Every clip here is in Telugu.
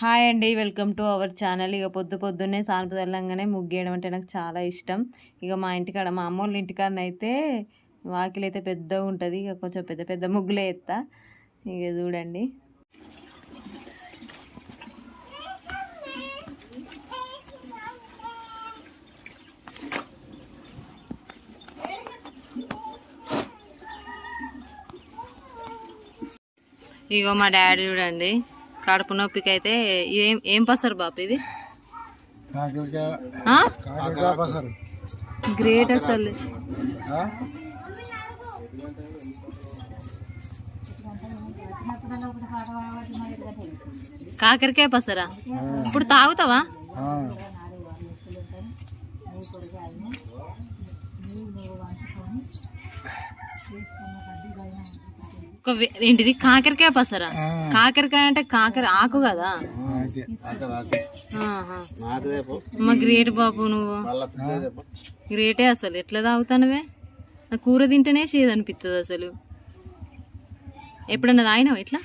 హాయ్ అండి వెల్కమ్ టు అవర్ ఛానల్. ఇక పొద్దు పొద్దున్నే సానుపు తెల్లంగానే ముగ్గేయడం అంటే నాకు చాలా ఇష్టం. ఇక మా ఇంటికాడ మా అమ్మ వాళ్ళ ఇంటికాడనైతే అయితే వాకిలి అయితే పెద్దగా ఉంటుంది. ఇక కొంచెం పెద్ద పెద్ద ముగ్గులే ఎత్తా. ఇక చూడండి. ఇగో మా డాడీ చూడండి. కడుపు నొప్పికి అయితే ఏం ఏం పసరు బాపు ఇది? గ్రేట్ అసలు? కాకరకాయ పసరా ఇప్పుడు తాగుతావా? ఒక వే- ఏంటిది? కాకరకాయ పసరా. కాకరకాయ అంటే కాకర ఆకు కదా. అమ్మ గ్రేట్ బాబు నువ్వు. గ్రేటే అసలు. ఎట్లా తాగుతానవే? నా కూర తింటేనే చేదు అనిపిస్తుంది అసలు. ఎప్పుడన్నా తాగినావా ఇట్లా.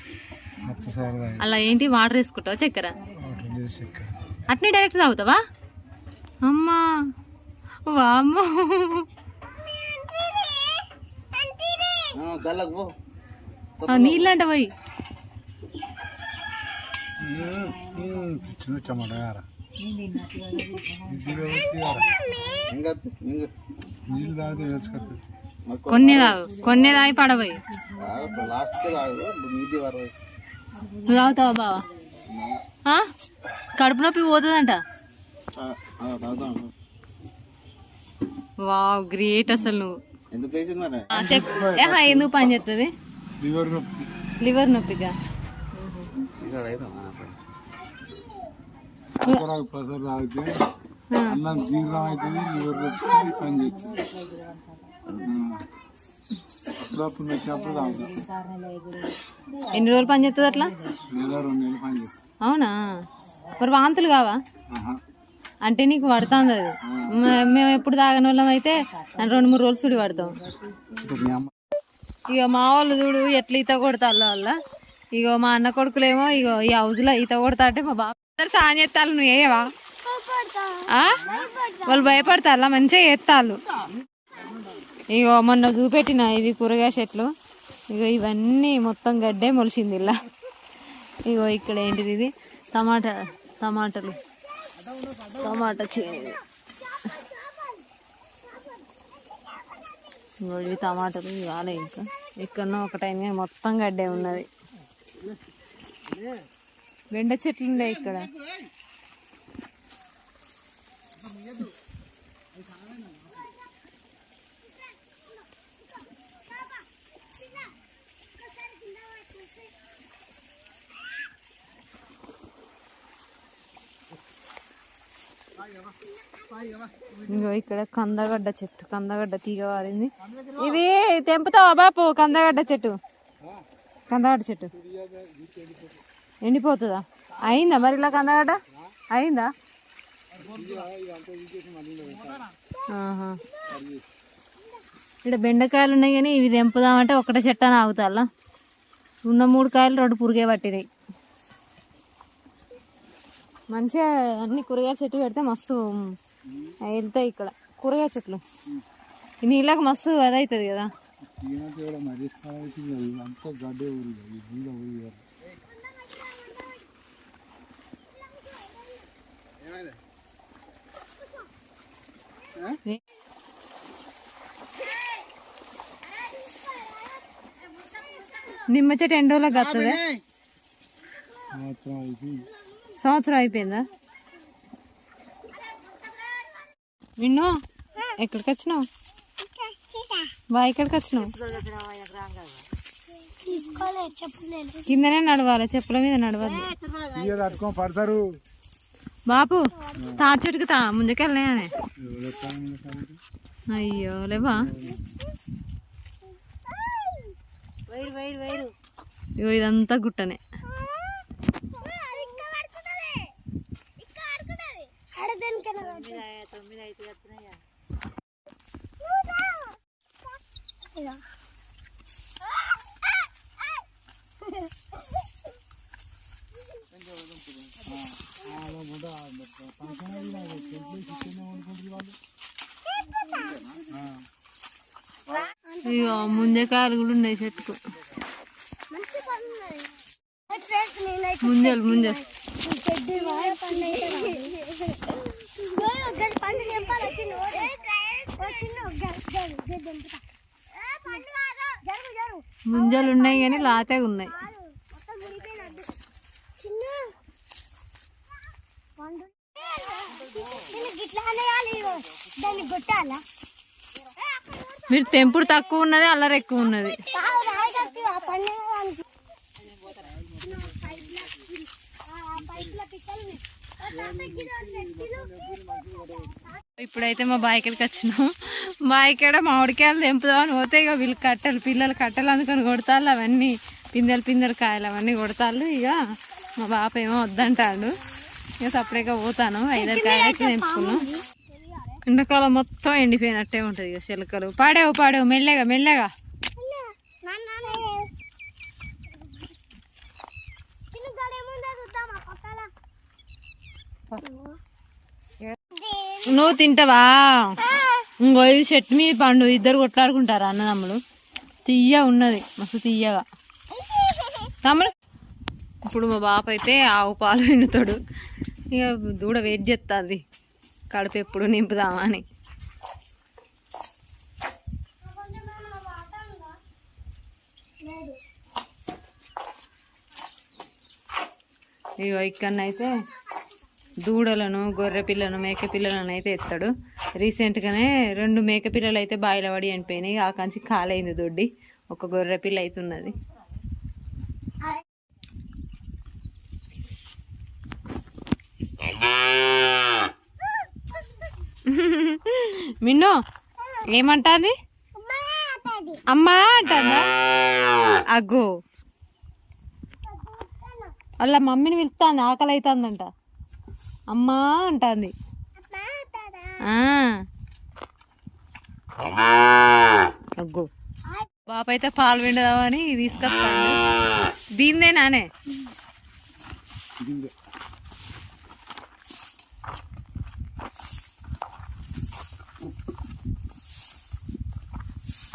అలా ఏంటి? వాటర్ వేసుకుంటావా చక్కెర. అట్నే డైరెక్ట్ తాగుతావా? అమ్మా. వామ్మో. ఆ, నీళ్ళంట పోయి చిన్న కార. నీళ్ళు తాగితే వేసుకొస్తుంది కొన్ని తాగు కొన్ని తాగి పడబోయి నువ్వు తాగుతావా బావా? కడుపు నొప్పి పోతుందంట. వావ్ గ్రేట్ అసలు. నువ్వు ఎందుకు పని చేస్తుంది లివర్ నొప్పి. లివర్ నొప్పిగా? ఇక్కడ అయితే అసలు కాకరాకు పసరు తాగితే అన్నం జీర్ణం అవుతుంది లివర్ నొప్పి పని చేస్తుంది. ఆ. అప్పుడప్పుడు నచ్చినప్పుడు తాగుతాం. ఎన్ని రోజులు పని చేస్తుంది అట్లా? నెల రెండు నెలలు పని చేస్తాం. అవునా? మరి వాంతులు కావా. అంటే నీకు పడుతుంది అది. మేము ఎప్పుడు తాగని వాళ్ళం అయితే రెండు మూడు రోజులు సుడి పడతాం. ఇక మా వాళ్ళు చూడు ఎట్లా ఈత కొడతారు వాళ్ళ ఇగో మా అన్న కొడుకులేమో ఇగో ఈ హౌస్లో ఈత కొడతా అంటే మా బాబు సాయం చేస్తాను నువ్వు ఆ? వాళ్ళు భయపడతారు మంచిగా చేస్తాళ్ళు ఇగో మొన్న చూపెట్టిన ఇవి కూరగాయ చెట్లు. ఇగో ఇవన్నీ మొత్తం గడ్డే మొలిసింది ఇలా ఇగో ఇక్కడ ఏంటిది ఇది? టమాటా టమాటాలు. టమాటా చేయండి ఇది. ఇగో ఇవి టమాటాలు రాలే ఇంకా. ఇక్కడ ఒకటైనా మొత్తం గడ్డే ఉన్నది. బెండ చెట్లు ఉండే ఇక్కడ. ఇగో ఇక్కడ కందగడ్డ చెట్టు కందగడ్డ తీగ వారింది. ఇది తెంపుతావా బాపు? కందగడ్డ చెట్టు. కందగడ్డ చెట్టు. ఎండిపోతుందా? అయిందా మరి ఇలా కందగడ్డ? అయిందా. ఇక్కడ బెండకాయలు ఉన్నాయి కానీ ఇవి తెంపుదామంటే ఒకటే చెట్టు అని ఆగుతాలా ఉన్న మూడు కాయలు రెండు పురిగే పట్టినాయి. మంచిగా అన్ని కూరగాయల చెట్లు పెడితే మస్తు వెళ్తాయి ఇక్కడ. కూరగాయ చెట్లు. నీళ్ళకి మస్తు అదవుతుంది కదా. నిమ్మ చెట్టు ఎండోలకు వస్తుంది సంవత్సరం అయిపోయిందా? విన్ను ఎక్కడికి వచ్చినావు? బా ఎక్కడికి వచ్చినావు? కిందనే నడవాలి చెప్పుల మీద నడవద్దు. పడతారు. బాపు తాటి చెట్టుకి తా ముందుకెళ్ళనే. అయ్యో లేవా? ఇదంతా గుట్టనే. ఇగో ముంజకాయలు కూడా ఉన్నాయి చెట్టుకు. ముంజలు ముంజలు. ముంజలు ఉన్నాయి కానీ లాతే ఉన్నాయి. మీరు తెంపుడు తక్కువ ఉన్నది అల్లరి ఎక్కువ ఉన్నది. ఆ ఇప్పుడైతే మా బాయికడికి వచ్చినాం. బాయికాడ మామిడికాయలు తెంపుదామని పోతే ఇక వీళ్ళు కట్టెలు పిల్లలు కట్టెలు అందుకొని కొడతాళ్ళు. అవన్నీ పిందెలు పిందెలు కాయలు అవన్నీ కొడతాళ్ళు. ఇక మా బాప ఏమో వద్దంటాడు. ఇక సపరేట్గా పోతాను. ఐదారు కాయలకి తెంపుకున్నాం. ఎండాకాలం మొత్తం ఎండిపోయినట్టే ఉంటుంది ఇక చిలకలు. పాడేవు పాడేవు. మెల్లగా మెల్లగా. నువ్వు తింటావా? ఇంకో ఇది చెట్టు మీద పండు ఇద్దరు కొట్లాడుకుంటారు అన్నదమ్ములు. తీయ ఉన్నది మస్తు తీయగా తమ్ముడు. ఇప్పుడు మా బాప అయితే ఆవు పాలు పిండుతాడు ఇక దూడ వెయిట్ చేస్తుంది కడుపు ఎప్పుడు నింపుదామా అని. ఇక ఇక్కడనైతే దూడలను గొర్రె పిల్లను మేక పిల్లలను అయితే ఎత్తాడు. రీసెంట్గానే రెండు మేక పిల్లలు అయితే బాయిల పడి చనిపోయినాయి ఆ కంచి కాలైంది దొడ్డి. ఒక గొర్రె పిల్ల అయితే ఉన్నది. మిన్ను అమ్మా అంటుందా? అగ్గో. వాళ్ళ మమ్మీని పిలుస్తాను ఆకలి అవుతుందంట అమ్మా అంటాంది. ఆ. అగ్గో. బాప అయితే పాలు పిండదామని తీసుకొస్తాను దీన్నే నానే.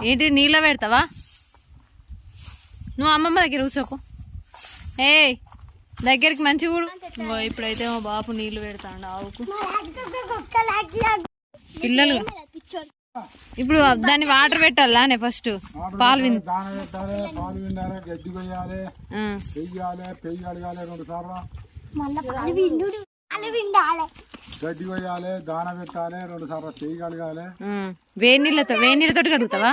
ఏంటి నీళ్ళ పెడతావా? నువ్వు అమ్మమ్మ దగ్గర కూర్చోపో ఏ దగ్గరికి మంచి కూడు. ఇగో ఇప్పుడైతే మా బాపు నీళ్ళు పెడతాండు ఆవుకు. పిల్లలు. ఇప్పుడు దాన్ని వాటర్ పెట్టాలా ఫస్ట్ పాలు పెట్టాలి పాలు విండాలి గడ్డి కొయ్యాలి. పెయ్యాలి పెయ్యి రెండు సార్లు. గడ్డి కొయ్యాలి దాన పెట్టాలి రెండు సార్లు పెయ్యి కడగాలి. ఆ. వేడి నీళ్ళతో వేడి నీళ్ళతో కడుగుతావా?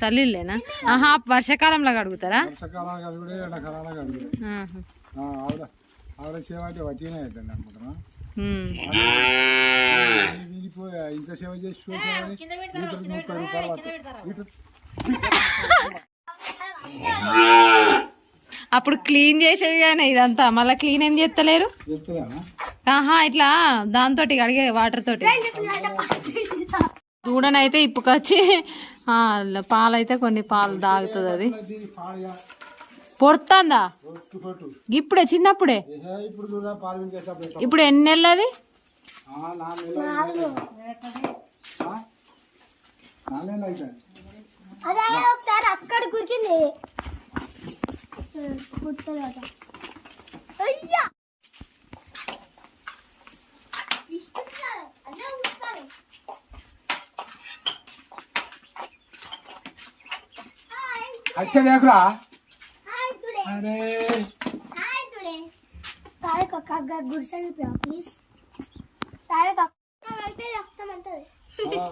చల్లిల్లేనా ఆహా వర్షాకాలంలో కడుగుతారా? వర్షాకాలం కడుగుడే ఎండాకాలం కడుగుడే. ఆహా. ఆవిడ ఆవిడ సేవ అంటే అవుతుంది అనుకుంటున్నా. ఇంత సేవ చేసి చూసామని ముప్పై రూపాయలు అప్పుడు క్లీన్ చేసేది కానీ ఇదంతా. మళ్ళీ క్లీన్ ఏం చేస్తలేరు ఆహా ఇట్లా దాంతో అడిగే వాటర్ తోటి. దూడనైతే ఇప్పుకొచ్చి ఆ, పాలైతే కొన్ని పాలు తాగుతుంది అది. పొడుతుందా కొట్టు కొట్టు ఇప్పుడే చిన్నప్పుడే? ఇప్పుడు ఎన్ని నెలలది? నెలలు అదే ఒకసారి అక్కడ పుట్టదు కదా అయ్యా అదే ఉడకాలి. హాయ్ అచ్చే లేకురా హాయ్ టుడే అరే హాయ్ టుడే తారే కక్క గుడిసెలు ప్లీజ్ తారే కక్క అయితే రక్తమంటది ఆ,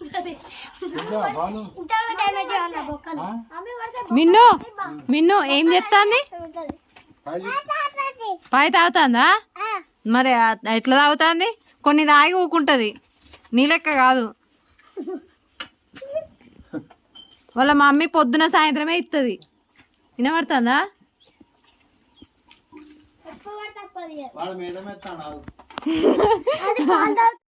ఇంకా పాలు ఇంత డ్యామేజ్ అన్న మిన్ను మిన్ను ఏం చెప్తాంది? పాయి తాగుతాందా? మరి ఆ- ఎట్లా తాగుతాంది? కొన్ని తాగి ఊకుంటది. నీ లెక్క కాదు. వాళ్ళ మమ్మీ పొద్దున సాయంత్రమే ఇస్తుంది వినబడుతుందా?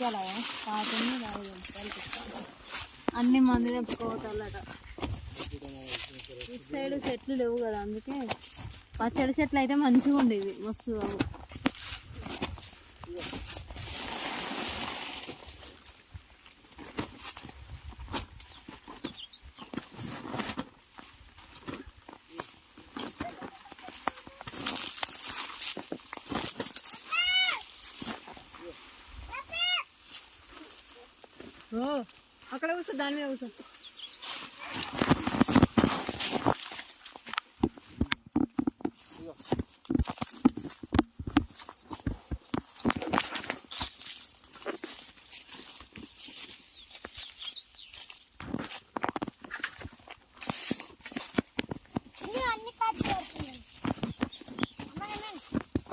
మామిడికాయలు కాకుండా అన్ని మంది తెప్పుకోవటాలట ఇటు సైడ్ చెట్లు లేవు కదా అందుకే పచ్చడి చెట్లు అయితే మంచిగా ఉండేవి వస్తువు అక్కడ కూర్చో దాని మీద కూర్చో అన్ని కాచి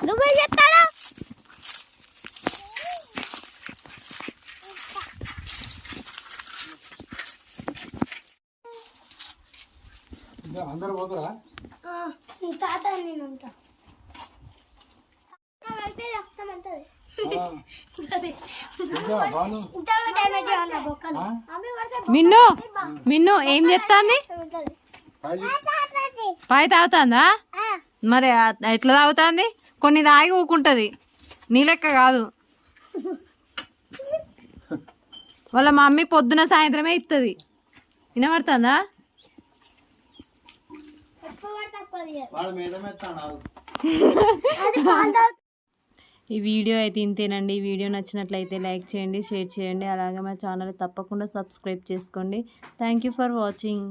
నువ్వే చెప్తాడా ఇంకా అందరు పోతారా? నీ తాత నేను ఉంటా. మిన్ను మిన్ను ఏం చెప్తాంది? పాయ తాగుతాందా? మరి ఆ- ఎట్లా తాగుతాంది? కొన్ని తాగి ఊకుంటది. నీ లెక్క కాదు. వాళ్ళ మమ్మీ పొద్దున సాయంత్రమే ఇస్తుంది వినబడుతుందా? మీద మెత్తాడు ఈ వీడియో అయితే ఇంతేనండి. ఈ వీడియో నచ్చినట్లయితే లైక్ చేయండి షేర్ చేయండి. అలాగే మా ఛానల్ తప్పకుండా సబ్స్క్రైబ్ చేసుకోండి. Thank you for watching